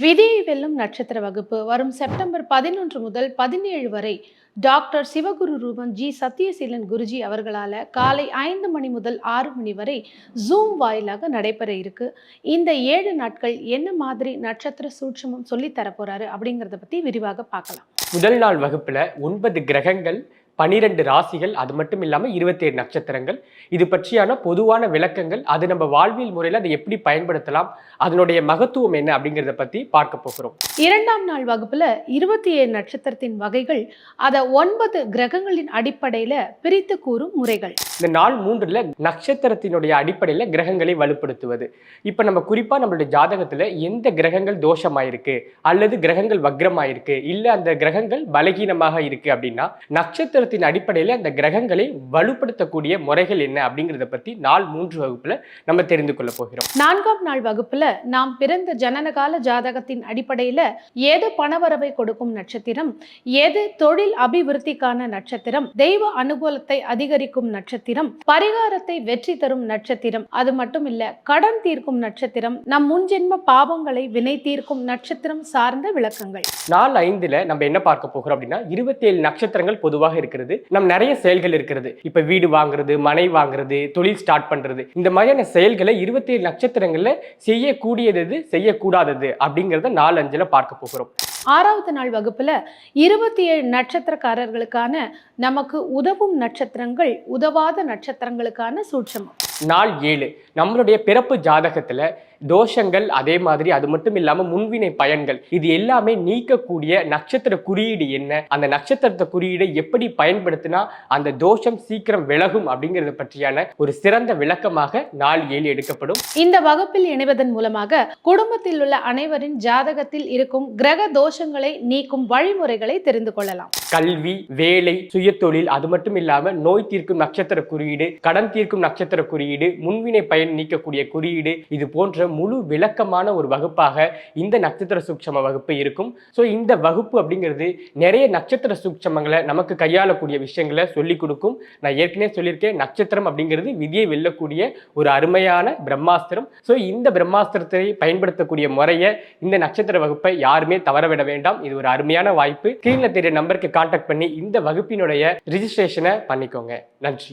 விதியை வெல்லும் நட்சத்திர வகுப்பு. வரும் செப்டம்பர் பதினொன்று முதல் பதினேழு வரை டாக்டர் சிவகுரு ரூபன் ஜி. சத்யசீலன் குருஜி அவர்களால் காலை ஐந்து மணி முதல் ஆறு மணி வரை ஜூம் வாயிலாக நடைபெற இருக்கு. இந்த ஏழு நாட்கள் என்ன மாதிரி நட்சத்திர சூட்சமும் சொல்லித்தரப்போறாரு அப்படிங்கிறத பத்தி விரிவாக பார்க்கலாம். முதல் நாள் வகுப்புல ஒன்பது கிரகங்கள் பனிரெண்டு ராசிகள் அது மட்டும் இல்லாம இருபத்தேழு நட்சத்திரங்கள். இது பற்றியான பொதுவான விளக்கங்கள். அது நம்ம வாழ்வியல் முறையில் அதை எப்படி பயன்படுத்தலாம்? அதனுடைய மகத்துவம் என்ன அப்படிங்கிறத பத்தி பார்க்க போகிறோம். இரண்டாம் நாள் வகுப்புல இருபத்தி ஏழு நட்சத்திரத்தின் வகைகள் அதை ஒன்பது கிரகங்களின் அடிப்படையில பிரித்து கூறும் முறைகள். இந்த நாள் மூன்றுல நட்சத்திரத்தினுடைய அடிப்படையில் கிரகங்களை வலுப்படுத்துவது. இப்போ நம்ம குறிப்பா நம்மளுடைய ஜாதகத்துல எந்த கிரகங்கள் தோஷமாயிருக்கு? அல்லது கிரகங்கள் வக்ரமாயிருக்கு? இல்ல அந்த கிரகங்கள் பலகீனமாக இருக்கு அப்படின்னா நட்சத்திரத்தின் அடிப்படையில் அந்த கிரகங்களை வலுப்படுத்தக்கூடிய முறைகள் என்ன அப்படிங்கிறத பத்தி நாள் மூன்று வகுப்புல நம்ம தெரிந்து கொள்ள போகிறோம். நான்காம் நாள் வகுப்புல நாம் பிறந்த ஜனனகால ஜாதகத்தின் அடிப்படையில ஏது பணவரவை கொடுக்கும் நட்சத்திரம் ஏது தொழில் அபிவிருத்திக்கான நட்சத்திரம் தெய்வ அனுகூலத்தை அதிகரிக்கும் நட்சத்திரம் பரிகாரத்தை வெற்றி தரும் நட்சத்திரம் அது மட்டும் இல்ல கடன் தீர்க்கும் நட்சத்திரம் நம் முன்ஜென்ம பாவங்களை வினை தீர்க்கும் நட்சத்திரம் சார்ந்த விளக்கங்கள். நாள் ஐந்துல நம்ம என்ன பார்க்க போகிறோம் அப்படின்னா இருபத்தேழு நட்சத்திரங்கள் பொதுவாக இருக்கிறது. நம்ம நிறைய செயல்கள் இருக்கிறது. இப்ப வீடு வாங்குறது மனை வாங்குறது தொழில் ஸ்டார்ட் பண்றது. இந்த மாதிரியான செயல்களை இருபத்தேழு நட்சத்திரங்கள்ல செய்யக்கூடியது எது, செய்யக்கூடாதது அப்படிங்கிறத நாலு அஞ்சுல பார்க்க போகிறோம். ஆறாவது நாள் வகுப்புல இருபத்தி ஏழு நட்சத்திரக்காரர்களுக்கான நமக்கு உதவும் நட்சத்திரங்கள் உதவாத நட்சத்திரங்களுக்கான சூட்சமம். நாள் ஏழு. நம்மளுடைய பிறப்பு ஜாதகத்துல தோஷங்கள் அதே மாதிரி அது மட்டும் இல்லாம முன்வினை பயன்கள். இது எல்லாமே நீக்கக்கூடிய நட்சத்திர குறியீடு என்ன? அந்த நட்சத்திரத்தை குறியீடை எப்படி பயன்படுத்தினா அந்த தோஷம் சீக்கிரம் விலகும் அப்படிங்கிறத பற்றியான ஒரு சிறந்த விளக்கமாக நாள் ஏழு எடுக்கப்படும். இந்த வகுப்பில் இணைவதன் மூலமாக குடும்பத்தில் உள்ள அனைவரின் ஜாதகத்தில் இருக்கும் கிரக தோஷங்களை நீக்கும் வழிமுறைகளை தெரிந்து கொள்ளலாம். கல்வி வேலை சுயதொழில் அது மட்டும் இல்லாம நோய் தீர்க்கும் நட்சத்திர குறியீடு கடன் தீர்க்கும் நட்சத்திர குறியீடு முன்வினை பயன் நீக்கக்கூடிய குறியீடு இது போன்ற முழு விளக்கமான ஒரு வகுப்பாக இந்த நட்சத்திர சூட்சம வகுப்பு இருக்கும். ஸோ இந்த வகுப்பு அப்படிங்கிறது நிறைய நட்சத்திர சூட்சமங்களை நமக்கு கையாளக்கூடிய விஷயங்களை சொல்லிக் கொடுக்கும். நான் ஏற்கனவே சொல்லியிருக்கேன் நட்சத்திரம் அப்படிங்கிறது விதியை வெல்லக்கூடிய ஒரு அருமையான பிரம்மாஸ்திரம். ஸோ இந்த பிரம்மாஸ்திரத்தை பயன்படுத்தக்கூடிய முறையை இந்த நட்சத்திர வகுப்பை யாருமே தவறவிட வேண்டாம். இது ஒரு அருமையான வாய்ப்பு. கீழே தெரிய நம்பருக்கு காண்டாக்ட் பண்ணி இந்த வகுப்பினுடைய ரிஜிஸ்ட்ரேஷனை பண்ணிக்கோங்க. நன்றி.